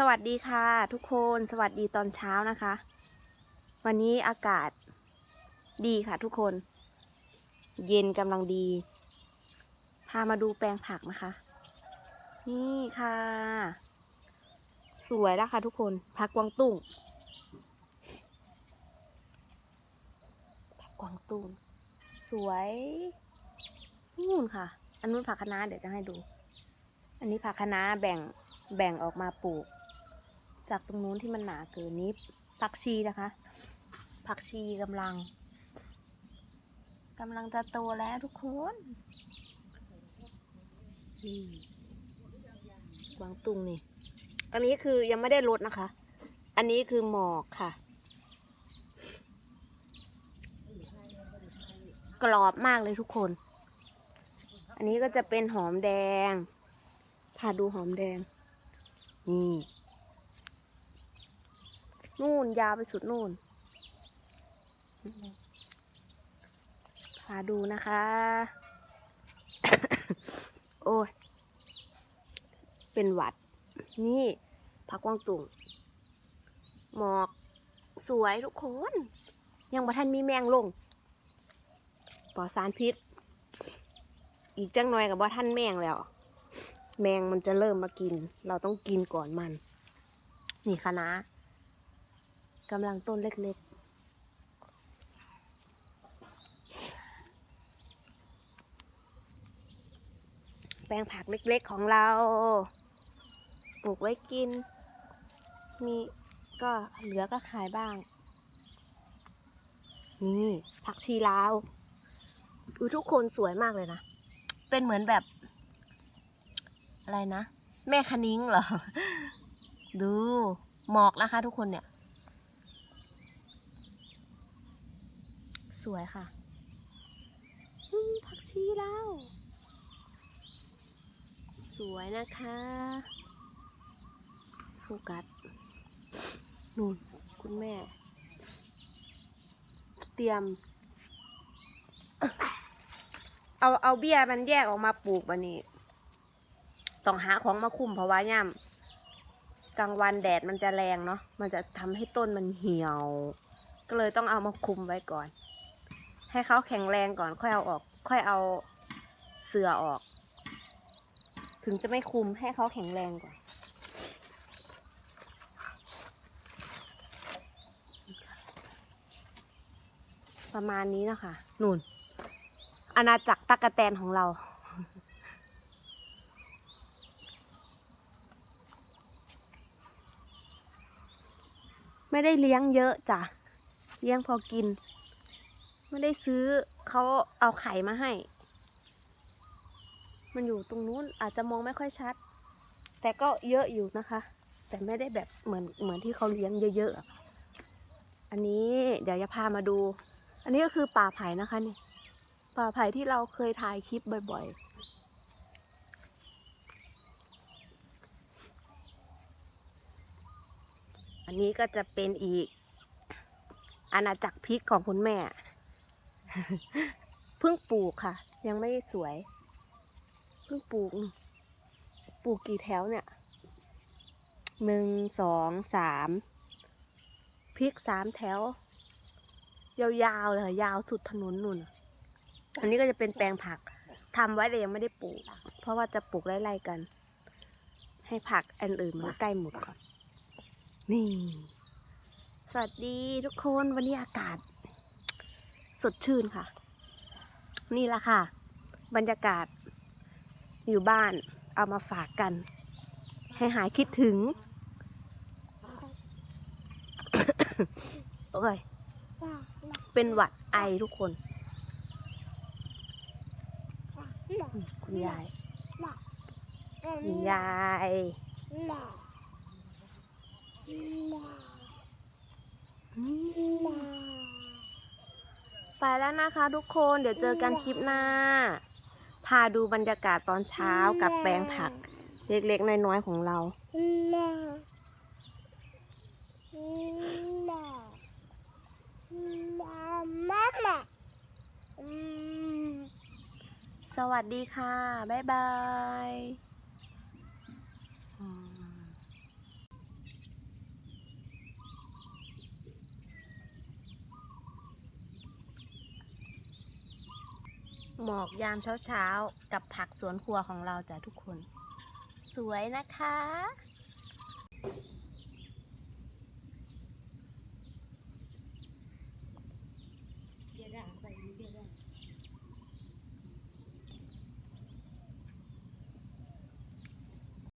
สวัสดีค่ะทุกคนสวัสดีตอนเช้านะคะ วันนี้อากาศดีค่ะทุกคน เย็นกำลังดี พามาดูแปลงผักนะคะ นี่ค่ะ สวยแล้วค่ะทุกคนผักกวางตุ้งผักกวางตุ้งสวยนู่นค่ะ อันนู้นผักคะน้าเดี๋ยวจะให้ดู อันนี้ผักคะน้าแบ่งแบ่งออกมาปลูก จากตรงนู้นที่มันหนาเกินนี้ผักชีนะคะ ผักชีกำลังกำลังจะโตแล้วทุกคนนี่กวางตุงนี่อันนี้คือยังไม่ได้ลดนะคะ อันนี้คือหมอกค่ะ กรอบมากเลยทุกคน อันนี้ก็จะเป็นหอมแดงพาดูหอมแดง นี่ นู่นยาวไปสุดนู่นพาดูนะคะ โอ้ย เป็นหวัด นี่พักกวางตุงหมอกสวยทุกคน ยังบ่ทันมีแมงลงปลอดสารพิษ อีกจังหน่อยกับบ่ทันแมงแล้ว แมงมันจะเริ่มมากิน เราต้องกินก่อนมัน นี่คะนะ กำลังต้นเล็กๆ แปลงผักเล็กๆของเรา ปลูกไว้กิน มีก็เหลือก็ขายบ้าง นี่ผักชีลาวดูทุกคนสวยมากเลยนะ เป็นเหมือนแบบ อะไรนะ แม่คะนิ้งเหรอ ดู หมอกนะคะทุกคนเนี่ย สวยค่ะผักชีแล้ว สวยนะคะโฟกัสนู่นคุณแม่ เตรียม เอาเอาเบี้ยมันแยกออกมาปลูกวันนี้ ต้องหาของมาคุมเพราะว่าย่ำกลางวันแดดมันจะแรงเนาะมันจะทำให้ต้นมันเหี่ยว ก็เลยต้องเอามาคุมไว้ก่อน ให้เขาแข็งแรงก่อนค่อยเอาออก ค่อยเอาเสือออก ถึงจะไม่คุมให้เขาแข็งแรงก่อนประมาณนี้นะคะนุ่น อาณาจักรตะกะแตนของเรา ไม่ได้เลี้ยงเยอะจ้ะ เลี้ยงพอกิน ไม่ได้ซื้อเขาเอาไข่มาให้ มันอยู่ตรงนู้นอาจจะมองไม่ค่อยชัด แต่ก็เยอะอยู่นะคะ แต่ไม่ได้แบบเหมือนเหมือนที่เขาเลี้ยงเยอะๆ อันนี้เดี๋ยวจะพามาดู อันนี้ก็คือป่าไผ่นะคะนี่ ป่าไผ่ที่เราเคยถ่ายคลิปบ่อยๆ อันนี้ก็จะเป็นอีกอาณาจักรพริกของคุณแม่ เพิ่งปลูกค่ะ ยังไม่สวย เพิ่งปลูก ปลูกกี่แถวเนี่ยหนึ่งสองสามพริกสามแถว ยาวๆเลยยาวสุดถนนนู่น อันนี้ก็จะเป็นแปลงผักทำไว้แต่ยังไม่ได้ปลูก เพราะว่าจะปลูกไล่ๆกัน ให้ผักอันอื่นมันใกล้หมดก่อนนี่ สวัสดีทุกคนวันนี้อากาศ สดชื่นค่ะ นี่ละค่ะ บรรยากาศ อยู่บ้านเอามาฝากกัน ให้หายคิดถึง โอ้ย เป็นหวัดไอทุกคน คุณยายคุณยาย ไปแล้วนะคะทุกคนเดี๋ยวเจอกันคลิปหน้า พาดูบรรยากาศตอนเช้ากับแปลงผัก เล็กๆน้อยๆของเรา สวัสดีค่ะ บ๊ายบาย หมอกยามเช้าๆ กับผักสวนครัวของเราจ้ะทุกคน สวยนะคะ